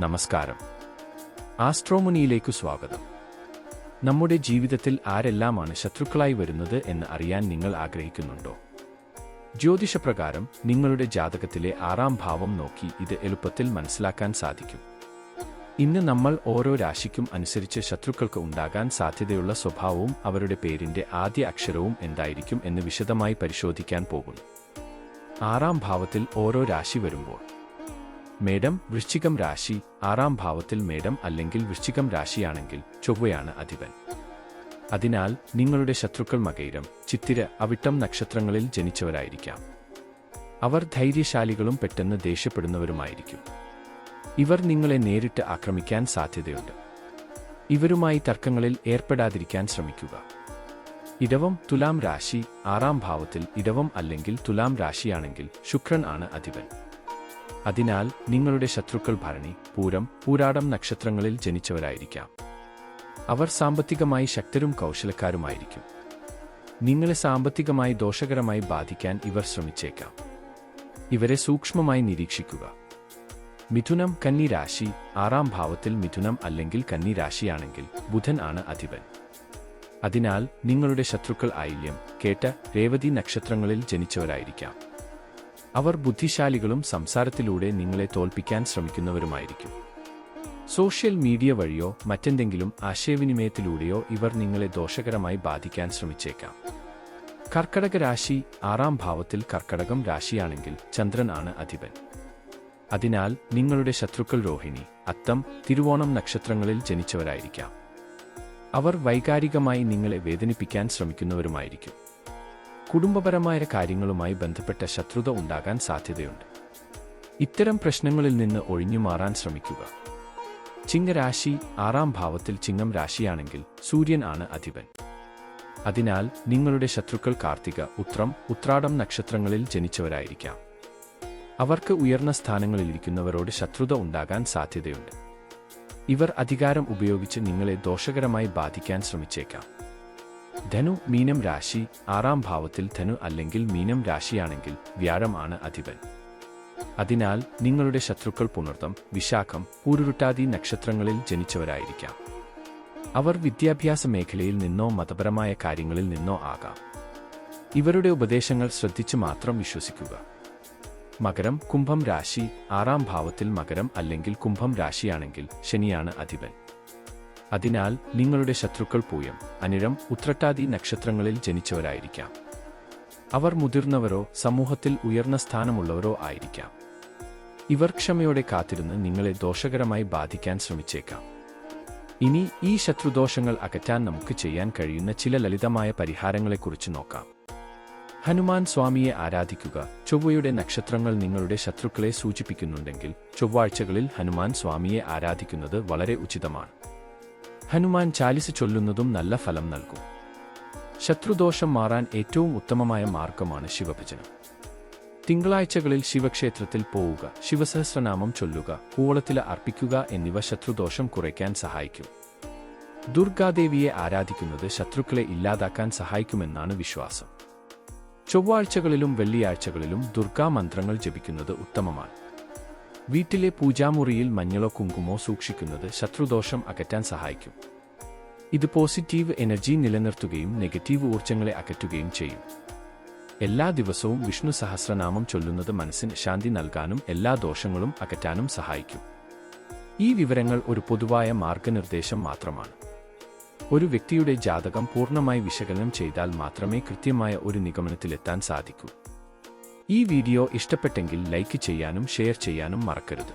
നമസ്കാരം. ആസ്ട്രോമുനിയിലേക്ക് സ്വാഗതം. നമ്മുടെ ജീവിതത്തിൽ ആരെല്ലാമാണ് ശത്രുക്കളായി വരുന്നത് എന്ന് അറിയാൻ നിങ്ങൾ ആഗ്രഹിക്കുന്നുണ്ടോ? ജ്യോതിഷപ്രകാരം നിങ്ങളുടെ ജാതകത്തിലെ ആറാം ഭാവം നോക്കി ഇത് എളുപ്പത്തിൽ മനസ്സിലാക്കാൻ സാധിക്കും. ഇന്ന് നമ്മൾ ഓരോ രാശിക്കും അനുസരിച്ച് ശത്രുക്കൾക്ക് ഉണ്ടാകാൻ സാധ്യതയുള്ള സ്വഭാവവും അവരുടെ പേരിന്റെ ആദ്യ അക്ഷരവും എന്തായിരിക്കും എന്ന് വിശദമായി പരിശോധിക്കാൻ പോകുന്നു. ആറാം ഭാവത്തിൽ ഓരോ രാശി വരുമ്പോൾ മേടം വൃശ്ചികം രാശി ആറാം ഭാവത്തിൽ മേടം അല്ലെങ്കിൽ വൃശ്ചികം രാശിയാണെങ്കിൽ ചൊവ്വയാണ് അധിപൻ. അതിനാൽ നിങ്ങളുടെ ശത്രുക്കൾ മകയിരം ചിത്തിര അവിട്ടം നക്ഷത്രങ്ങളിൽ ജനിച്ചവരായിരിക്കാം. അവർ ധൈര്യശാലികളും പെട്ടെന്ന് ദേഷ്യപ്പെടുന്നവരുമായിരിക്കും. ഇവർ നിങ്ങളെ നേരിട്ട് ആക്രമിക്കാൻ സാധ്യതയുണ്ട്. ഇവരുമായി തർക്കങ്ങളിൽ ഏർപ്പെടാതിരിക്കാൻ ശ്രമിക്കുക. ഇടവം തുലാം രാശി ആറാം ഭാവത്തിൽ ഇടവം അല്ലെങ്കിൽ തുലാം രാശിയാണെങ്കിൽ ശുക്രൻ ആണ് അധിപൻ. അതിനാൽ നിങ്ങളുടെ ശത്രുക്കൾ ഭരണി പൂരം പൂരാടം നക്ഷത്രങ്ങളിൽ ജനിച്ചവരായിരിക്കാം. അവർ സാമ്പത്തികമായി ശക്തരും കൗശലക്കാരുമായിരിക്കും. നിങ്ങളെ സാമ്പത്തികമായി ദോഷകരമായി ബാധിക്കാൻ ഇവർ ശ്രമിച്ചേക്കാം. ഇവരെ സൂക്ഷ്മമായി നിരീക്ഷിക്കുക. മിഥുനം കന്നി രാശി ആറാം ഭാവത്തിൽ മിഥുനം അല്ലെങ്കിൽ കന്നി രാശിയാണെങ്കിൽ ബുധൻ ആണ് അധിപൻ. അതിനാൽ നിങ്ങളുടെ ശത്രുക്കൾ ആയില്യം കേട്ട രേവതി നക്ഷത്രങ്ങളിൽ ജനിച്ചവരായിരിക്കാം. അവർ ബുദ്ധിശാലികളും സംസാരത്തിലൂടെ നിങ്ങളെ തോൽപ്പിക്കാൻ ശ്രമിക്കുന്നവരുമായിരിക്കും. സോഷ്യൽ മീഡിയ വഴിയോ മറ്റെന്തെങ്കിലും ആശയവിനിമയത്തിലൂടെയോ ഇവർ നിങ്ങളെ ദോഷകരമായി ബാധിക്കാൻ ശ്രമിച്ചേക്കാം. കർക്കടക രാശി ആറാം ഭാവത്തിൽ കർക്കടകം രാശിയാണെങ്കിൽ ചന്ദ്രനാണ് അധിപൻ. അതിനാൽ നിങ്ങളുടെ ശത്രുക്കൾ രോഹിണി അത്തം തിരുവോണം നക്ഷത്രങ്ങളിൽ ജനിച്ചവരായിരിക്കാം. അവർ വൈകാരികമായി നിങ്ങളെ വേദനിപ്പിക്കാൻ ശ്രമിക്കുന്നവരുമായിരിക്കും. കുടുംബപരമായ കാര്യങ്ങളുമായി ബന്ധപ്പെട്ട ശത്രുത ഉണ്ടാകാൻ സാധ്യതയുണ്ട്. ഇത്തരം പ്രശ്നങ്ങളിൽ നിന്ന് ഒഴിഞ്ഞു മാറാൻ ശ്രമിക്കുക. ചിങ്ങരാശി ആറാം ഭാവത്തിൽ ചിങ്ങം രാശിയാണെങ്കിൽ സൂര്യൻ ആണ് അധിപൻ. അതിനാൽ നിങ്ങളുടെ ശത്രുക്കൾ കാർത്തിക ഉത്രം ഉത്രാടം നക്ഷത്രങ്ങളിൽ ജനിച്ചവരായിരിക്കാം. അവർക്ക് ഉയർന്ന സ്ഥാനങ്ങളിലിരിക്കുന്നവരോട് ശത്രുത ഉണ്ടാകാൻ സാധ്യതയുണ്ട്. ഇവർ അധികാരം ഉപയോഗിച്ച് നിങ്ങളെ ദോഷകരമായി ബാധിക്കാൻ ശ്രമിച്ചേക്കാം. ധനു മീനം രാശി ആറാം ഭാവത്തിൽ ധനു അല്ലെങ്കിൽ മീനം രാശിയാണെങ്കിൽ വ്യാഴമാണ് അധിപൻ. അതിനാൽ നിങ്ങളുടെ ശത്രുക്കൾ പുണർത്തം വിശാഖം പൂരുരുട്ടാതി നക്ഷത്രങ്ങളിൽ ജനിച്ചവരായിരിക്കാം. അവർ വിദ്യാഭ്യാസ മേഖലയിൽ നിന്നോ മതപരമായ കാര്യങ്ങളിൽ നിന്നോ ആകാം. ഇവരുടെ ഉപദേശങ്ങൾ ശ്രദ്ധിച്ചു മാത്രം വിശ്വസിക്കുക. മകരം കുംഭം രാശി ആറാം ഭാവത്തിൽ മകരം അല്ലെങ്കിൽ കുംഭം രാശിയാണെങ്കിൽ ശനിയാണ് അധിപൻ. അതിനാൽ നിങ്ങളുടെ ശത്രുക്കൾ പൂയം. അനിഴം ഉത്രട്ടാതി നക്ഷത്രങ്ങളിൽ ജനിച്ചവരായിരിക്കാം. അവർ മുതിർന്നവരോ സമൂഹത്തിൽ ഉയർന്ന സ്ഥാനമുള്ളവരോ ആയിരിക്കാം. ഇവർ ക്ഷമയോടെ കാത്തിരുന്ന് നിങ്ങളെ ദോഷകരമായി ബാധിക്കാൻ ശ്രമിച്ചേക്കാം. ഇനി ഈ ശത്രുദോഷങ്ങൾ അകറ്റാൻ നമുക്ക് ചെയ്യാൻ കഴിയുന്ന ചില ലളിതമായ പരിഹാരങ്ങളെക്കുറിച്ച് നോക്കാം. ഹനുമാൻ സ്വാമിയെ ആരാധിക്കുക. ചൊവ്വയുടെ നക്ഷത്രങ്ങൾ നിങ്ങളുടെ ശത്രുക്കളെ സൂചിപ്പിക്കുന്നുണ്ടെങ്കിൽ ചൊവ്വാഴ്ചകളിൽ ഹനുമാൻ സ്വാമിയെ ആരാധിക്കുന്നത് വളരെ ഉചിതമാണ്. ഹനുമാൻ ചാലിസ് ചൊല്ലുന്നതും നല്ല ഫലം നൽകും. ശത്രുദോഷം മാറാൻ ഏറ്റവും ഉത്തമമായ മാർഗമാണ് ശിവഭജനം. തിങ്കളാഴ്ചകളിൽ ശിവക്ഷേത്രത്തിൽ പോവുക ശിവസഹസ്രനാമം ചൊല്ലുക കൂവളത്തില അർപ്പിക്കുക എന്നിവ ശത്രുദോഷം കുറയ്ക്കാൻ സഹായിക്കും. ദുർഗാദേവിയെ ആരാധിക്കുന്നത് ശത്രുക്കളെ ഇല്ലാതാക്കാൻ സഹായിക്കുമെന്നാണ് വിശ്വാസം. ചൊവ്വാഴ്ചകളിലും വെള്ളിയാഴ്ചകളിലും ദുർഗാ മന്ത്രങ്ങൾ ജപിക്കുന്നത് ഉത്തമമാണ്. വീട്ടിലെ പൂജാമുറിയിൽ മഞ്ഞളോ കുങ്കുമോ സൂക്ഷിക്കുന്നത് ശത്രുദോഷം അകറ്റാൻ സഹായിക്കും. ഇത് പോസിറ്റീവ് എനർജി നിലനിർത്തുകയും നെഗറ്റീവ് ഊർജങ്ങളെ അകറ്റുകയും ചെയ്യും. എല്ലാ ദിവസവും വിഷ്ണു സഹസ്രനാമം ചൊല്ലുന്നത് മനസ്സിന് ശാന്തി നൽകാനും എല്ലാ ദോഷങ്ങളും അകറ്റാനും സഹായിക്കും. ഈ വിവരങ്ങൾ ഒരു പൊതുവായ മാർഗനിർദ്ദേശം മാത്രമാണ്. ഒരു വ്യക്തിയുടെ ജാതകം പൂർണമായി വിശകലനം ചെയ്താൽ മാത്രമേ കൃത്യമായ ഒരു നിഗമനത്തിലെത്താൻ സാധിക്കൂ. ഈ വീഡിയോ ഇഷ്ടപ്പെട്ടെങ്കിൽ ലൈക്ക് ചെയ്യാനും ഷെയർ ചെയ്യാനും മറക്കരുത്.